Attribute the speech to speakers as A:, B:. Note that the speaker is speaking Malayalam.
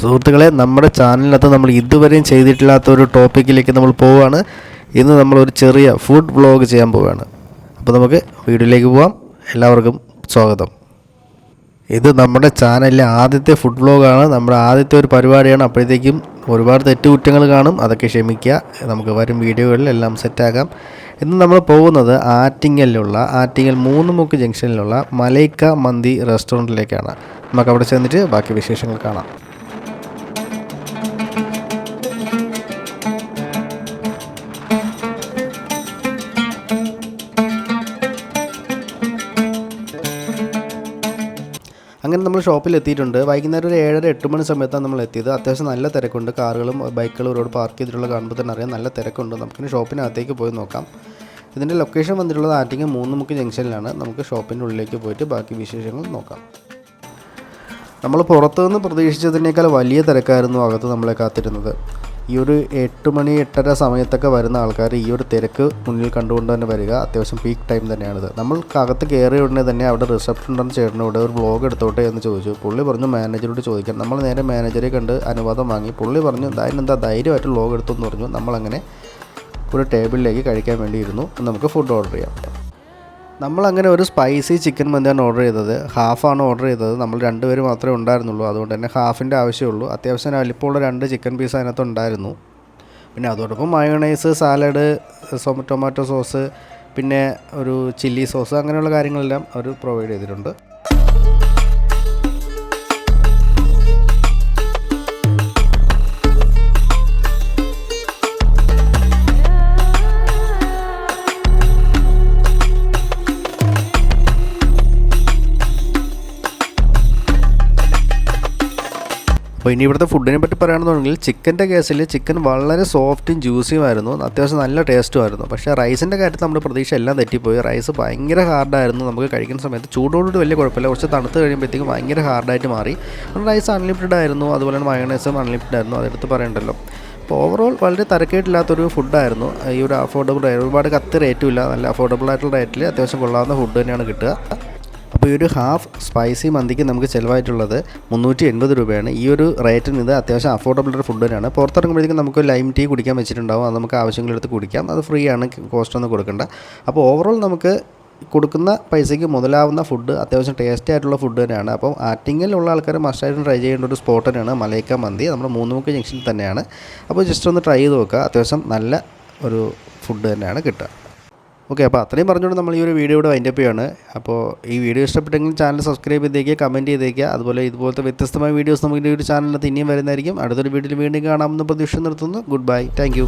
A: സുഹൃത്തുക്കളെ നമ്മുടെ ചാനലിനകത്ത് നമ്മൾ ഇതുവരെയും ചെയ്തിട്ടില്ലാത്ത ഒരു ടോപ്പിക്കിലേക്ക് നമ്മൾ പോവുകയാണ് ഇന്ന് നമ്മൾ ഒരു ചെറിയ ഫുഡ് വ്ളോഗ് ചെയ്യാൻ പോവുകയാണ് അപ്പോൾ നമുക്ക് വീഡിയോയിലേക്ക് പോവാം. എല്ലാവർക്കും സ്വാഗതം. ഇത് നമ്മുടെ ചാനലിലെ ആദ്യത്തെ ഫുഡ് വ്ളോഗാണ് നമ്മുടെ ആദ്യത്തെ ഒരു പരിപാടിയാണ്. അപ്പോഴത്തേക്കും ഒരുപാട് തെറ്റുകുറ്റങ്ങൾ കാണും. അതൊക്കെ ക്ഷമിക്കുക. നമുക്ക് വരും വീഡിയോകളിൽ എല്ലാം സെറ്റാക്കാം ഇന്ന് നമ്മൾ പോകുന്നത് ആറ്റിങ്ങലിലുള്ള ആറ്റിങ്ങൽ മൂന്ന് മുക്ക് ജംഗ്ഷനിലുള്ള മലൈക്ക മന്തി റെസ്റ്റോറന്റിലേക്കാണ് നമുക്ക് അവിടെ ചെന്നിട്ട് ബാക്കി വിശേഷങ്ങൾ കാണാം. അങ്ങനെ നമ്മൾ ഷോപ്പിൽ എത്തിയിട്ടുണ്ട്. വൈകുന്നേരം ഒരു ഏഴര എട്ട് മണി സമയത്താണ് നമ്മൾ എത്തിയത്. അത്യാവശ്യം നല്ല തിരക്കുണ്ട്. കാറുകളും ബൈക്കുകളും ഒരുപാട് പാർക്ക് ചെയ്തിട്ടുള്ള കാണുമ്പോൾ തന്നെ അറിയാം നല്ല തിരക്കുണ്ട്. നമുക്കിനി ഷോപ്പിനകത്തേക്ക് പോയി നോക്കാം. ഇതിന്റെ ലൊക്കേഷൻ വന്നിട്ടുള്ളത് ആറ്റിങ്ങൽ മൂന്ന് മുക്ക് ജംഗ്ഷനിലാണ്. നമുക്ക് ഷോപ്പിന്റെ ഉള്ളിലേക്ക് പോയിട്ട് ബാക്കി വിശേഷങ്ങൾ നോക്കാം. നമ്മൾ പുറത്തുനിന്ന് പ്രതീക്ഷിച്ചതിനേക്കാൾ വലിയ തിരക്കായിരുന്നു അകത്ത് നമ്മളെ കാത്തിരുന്നത്. ഈ ഒരു എട്ട് മണി എട്ടര സമയത്തൊക്കെ വരുന്ന ആൾക്കാർ ഈ ഒരു തിരക്ക് മുന്നിൽ കണ്ടുകൊണ്ട് തന്നെ വരിക അത്യാവശ്യം പീക്ക് ടൈം തന്നെയാണിത്. നമ്മൾ അകത്ത് കയറിയ ഉടനെ തന്നെ അവിടെ റിസപ്ഷൻ ഉണ്ടെന്ന് ചേട്ടനോട് ഒരു വ്ളോഗ് എടുത്തോട്ടെ എന്ന് ചോദിച്ചു. പുള്ളി പറഞ്ഞു മാനേജറോട് ചോദിക്കാം. നമ്മൾ നേരെ മാനേജറെ കണ്ട് അനുവാദം വാങ്ങി. പുള്ളി പറഞ്ഞു അതിനെന്താ ധൈര്യമായിട്ട് വ്ളോഗ് എടുത്തു എന്ന് പറഞ്ഞു. നമ്മളങ്ങനെ ഒരു ടേബിളിലേക്ക് കഴിക്കാൻ വേണ്ടിയിരുന്നു. നമുക്ക് ഫുഡ് ഓർഡർ ചെയ്യാം. നമ്മളങ്ങനെ ഒരു സ്പൈസി ചിക്കൻ മന്തിയാണ് ഓർഡർ ചെയ്തത്. ഹാഫാണ് ഓർഡർ ചെയ്തത്. നമ്മൾ രണ്ടുപേർ മാത്രമേ ഉണ്ടായിരുന്നുള്ളൂ. അതുകൊണ്ട് തന്നെ ഹാഫിന്റെ ആവശ്യമുള്ളൂ അത്യാവശ്യം വലിപ്പമുള്ള രണ്ട് ചിക്കൻ പീസ് അതിനകത്ത് ഉണ്ടായിരുന്നു. പിന്നെ അതോടൊപ്പം മയോണൈസ് സാലഡ് ടൊമാറ്റോ സോസ് പിന്നെ ഒരു ചില്ലി സോസ് അങ്ങനെയുള്ള കാര്യങ്ങളെല്ലാം അവർ പ്രൊവൈഡ് ചെയ്തിട്ടുണ്ട്. അപ്പോൾ ഇനി ഇവിടുത്തെ ഫുഡിനെ പറ്റി പറയുകയാണെന്നുണ്ടെങ്കിൽ ചിക്കന്റെ കേസിൽ ചിക്കൻ വളരെ സോഫ്റ്റും ജ്യൂസിയും ആയിരുന്നു. അത്യാവശ്യം നല്ല ടേസ്റ്റും ആയിരുന്നു. പക്ഷേ റൈസിന്റെ കാര്യത്തിൽ നമ്മുടെ പ്രതീക്ഷ എല്ലാം തെറ്റിപ്പോയി. റൈസ് ഭയങ്കര ഹാർഡായിരുന്നു നമുക്ക് കഴിക്കുന്ന സമയത്ത് ചൂടോടുകൂടി വലിയ കുഴപ്പമില്ല. കുറച്ച് തണുത്ത് കഴിയുമ്പോഴത്തേക്കും ഭയങ്കര ഹാർഡായിട്ട് മാറി. റൈസ് അൺലിമിറ്റഡ് ആയിരുന്നു. അതുപോലെ തന്നെ മയോണൈസും അൺലിമിറ്റഡ് ആയിരുന്നു. അതെടുത്ത് പറയണ്ടല്ലോ. അപ്പോൾ ഓവറോൾ വളരെ തരക്കേട്ടില്ലാത്തൊരു ഫുഡായിരുന്നു ഈ ഒരു അഫോർഡബിൾ ഒരുപാട് കത്ത് റേറ്റും ഇല്ല. നല്ല അഫോർഡബിൾ ആയിട്ടുള്ള റേറ്റിൽ അത്യാവശ്യം കൊള്ളാവുന്ന ഫുഡ് തന്നെയാണ് കിട്ടുക. അപ്പോൾ ഈ ഒരു ഹാഫ് സ്പൈസി മന്തിക്ക് നമുക്ക് ചിലവായിട്ടുള്ളത് മുന്നൂറ്റി എൺപത് രൂപയാണ്. ഈ ഒരു റേറ്റിന് ഇത് അത്യാവശ്യം അഫോർഡബിൾ ഒരു ഫുഡ് തന്നെയാണ്. പുറത്തിറങ്ങുമ്പോഴത്തേക്കും നമുക്ക് ലൈം ടീ കുടിക്കാൻ വെച്ചിട്ടുണ്ടാവും. അത് നമുക്ക് ആവശ്യങ്ങളെടുത്ത് കുടിക്കാം. അത് ഫ്രീ ആണ് കോസ്റ്റ് ഒന്നും കൊടുക്കേണ്ട. അപ്പോൾ ഓവറോൾ നമുക്ക് കൊടുക്കുന്ന പൈസയ്ക്ക് മുതലാവുന്ന ഫുഡ് അത്യാവശ്യം ടേസ്റ്റി ആയിട്ടുള്ള ഫുഡ് തന്നെയാണ്. അപ്പോൾ ആറ്റിങ്ങലുള്ള ആൾക്കാർ മസ്റ്റായിട്ടും ട്രൈ ചെയ്യേണ്ട ഒരു സ്പോട്ട് തന്നെയാണ് മലൈക്ക മന്തി. നമ്മുടെ മൂന്നുമുക്ക് ജംഗ്ഷനിൽ തന്നെയാണ്. അപ്പോൾ ജസ്റ്റ് ഒന്ന് ട്രൈ ചെയ്ത് നോക്കുക. അത്യാവശ്യം നല്ല ഒരു ഫുഡ് തന്നെയാണ് കിട്ടുക. ഓക്കെ അപ്പോൾ അത്രയും പറഞ്ഞുകൊണ്ട് നമ്മൾ ഈ ഒരു വീഡിയോ ഇവിടെ വൈൻഡപ്പ് ചെയ്യുകയാണ് അപ്പോൾ ഈ വീഡിയോ ഇഷ്ടപ്പെട്ടെങ്കിൽ ചാനൽ സബ്സ്ക്രൈബ് ചെയ്തേക്കുക കമന്റ് ചെയ്തേക്കുക. അതുപോലെ ഇതുപോലത്തെ വ്യത്യസ്തമായ വീഡിയോസ് നമുക്ക് ഈ ഒരു ചാനലിനകത്ത് ഇനിയും വരുന്നതായിരിക്കും. അടുത്തൊരു വീഡിയോയിൽ വീണ്ടും കാണാമെന്ന് പ്രതീക്ഷ നിർത്തുന്നു. Good bye thank